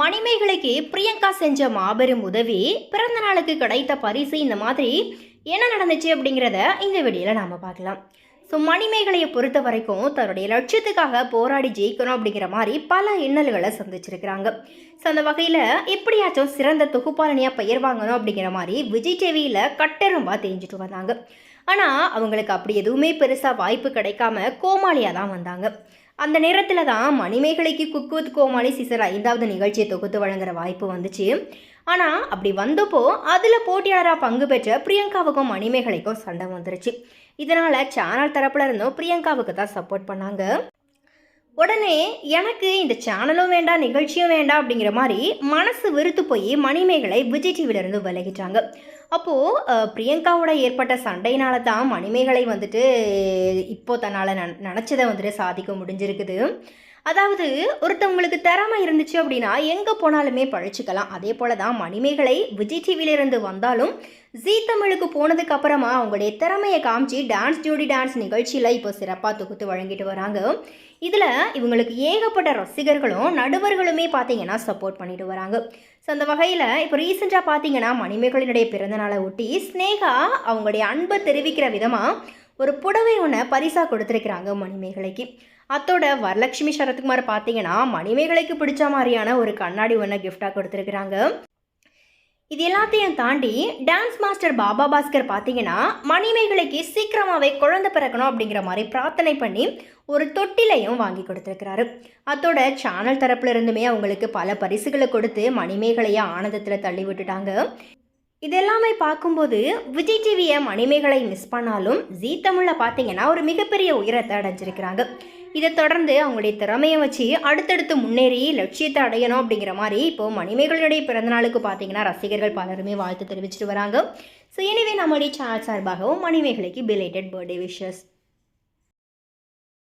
மணிமேகலைக்கு பிரியங்கா செஞ்ச மாபெரும் உதவி பிறந்த நாளுக்கு கிடைத்த பரிசு இந்த மாதிரி என்ன நடந்துச்சு அப்படிங்கிறத இந்த வீடியோவில் நாம் பார்க்கலாம். ஸோ மணிமேகலையை பொறுத்த வரைக்கும் தன்னுடைய லட்சியத்துக்காக போராடி ஜெயிக்கணும் அப்படிங்கிற மாதிரி பல இன்னல்களை சந்திச்சிருக்கிறாங்க. ஸோ அந்த வகையில் எப்படியாச்சும் சிறந்த தொகுப்பாளனியாக பெயர் வாங்கணும் அப்படிங்கிற மாதிரி விஜய் டிவியில் கட்டெரும்பா தெரிஞ்சுட்டு வந்தாங்க. ஆனால் அவங்களுக்கு அப்படி எதுவுமே பெருசாக வாய்ப்பு கிடைக்காம கோமாளியாக தான் வந்தாங்க. அந்த நேரத்தில் தான் மணிமேகலைக்கு குக்கு வித் கோமாளி சீசன் ஐந்தாவது நிகழ்ச்சியை தொகுத்து வழங்குற வாய்ப்பு வந்துச்சு. ஆனால் அப்படி வந்தப்போ அதில் போட்டியாளராக பங்கு பெற்ற பிரியங்காவுக்கும் மணிமேகலைக்கும் சண்டை வந்துருச்சு. இதனால் சேனல் தரப்புல இருந்தும் பிரியங்காவுக்கு தான் சப்போர்ட் பண்ணாங்க. உடனே எனக்கு இந்த சேனலும் வேண்டாம் நிகழ்ச்சியும் வேண்டாம் அப்படிங்கிற மாதிரி மனசு வெறுத்து போய் மணிமேகலை விஜய் டிவிலேருந்து விலகிட்டாங்க. அப்போது பிரியங்காவோட ஏற்பட்ட சண்டையினால தான் மணிமேகலை வந்துட்டு இப்போ தன்னால் ந நினச்சதை வந்துட்டு சாதிக்க முடிஞ்சிருக்குது. அதாவது ஒருத்தவங்களுக்கு திறமை இருந்துச்சு அப்படின்னா எங்கே போனாலுமே பழிச்சுக்கலாம். அதே போல தான் மணிமேகலை விஜய் டிவியிலிருந்து வந்தாலும் ஜீ தமிழுக்கு போனதுக்கு அப்புறமா அவங்களுடைய திறமையை காமிச்சு டான்ஸ் ஜோடி டான்ஸ் நிகழ்ச்சியில் இப்போ சிறப்பாக தொகுத்து வழங்கிட்டு வராங்க. இதில் இவங்களுக்கு ஏகப்பட்ட ரசிகர்களும் நடுவர்களுமே பார்த்தீங்கன்னா சப்போர்ட் பண்ணிட்டு வராங்க. ஸோ அந்த வகையில் இப்போ ரீசெண்டாக பார்த்தீங்கன்னா மணிமேகலினுடைய பிறந்தநாளை ஒட்டி ஸ்னேகா அவங்களுடைய அன்பை தெரிவிக்கிற விதமாக ஒரு புடவை ஒன்று பரிசாக கொடுத்துருக்குறாங்க மணிமேகலைக்கு. அத்தோட வரலட்சுமி சரத்குமார் பார்த்தீங்கன்னா மணிமேகலைக்கு பிடிச்ச மாதிரியான ஒரு கண்ணாடி ஒன்று கிஃப்டாக கொடுத்துருக்குறாங்க. இது எல்லாத்தையும் தாண்டி டான்ஸ் மாஸ்டர் பாபா பாஸ்கர் பார்த்தீங்கன்னா மணிமேகலைக்கு சீக்கிரமாகவே குழந்தை பிறக்கணும் அப்படிங்கிற மாதிரி பிரார்த்தனை பண்ணி ஒரு தொட்டிலையும் வாங்கி கொடுத்துருக்கிறாரு. அதோட சேனல் தரப்புல இருந்துமே அவங்களுக்கு பல பரிசுகளை கொடுத்து மணிமேகலையை ஆனந்தத்தில் தள்ளி விட்டுட்டாங்க. இதெல்லாமே பார்க்கும்போது விஜய் டிவியை மணிமேகலை மிஸ் பண்ணாலும் ஜீ தமிழில் பார்த்தீங்கன்னா ஒரு மிகப்பெரிய உயரத்தை அடைஞ்சிருக்கிறாங்க. இதை தொடர்ந்து அவங்களுடைய திறமையை வச்சு அடுத்தடுத்து முன்னேறி லட்சியத்தை அடையணும் அப்படிங்கிற மாதிரி இப்போ மணிமேகலையுடைய பிறந்தநாளுக்கு பார்த்தீங்கன்னா ரசிகர்கள் பலருமே வாழ்த்து தெரிவிச்சிட்டு வராங்க. ஸோ எனவே நம்முடைய சேனல் சார்பாகவும் மணிமேகலைக்கு பிலேட்டட் பர்த்டே விஷஸ்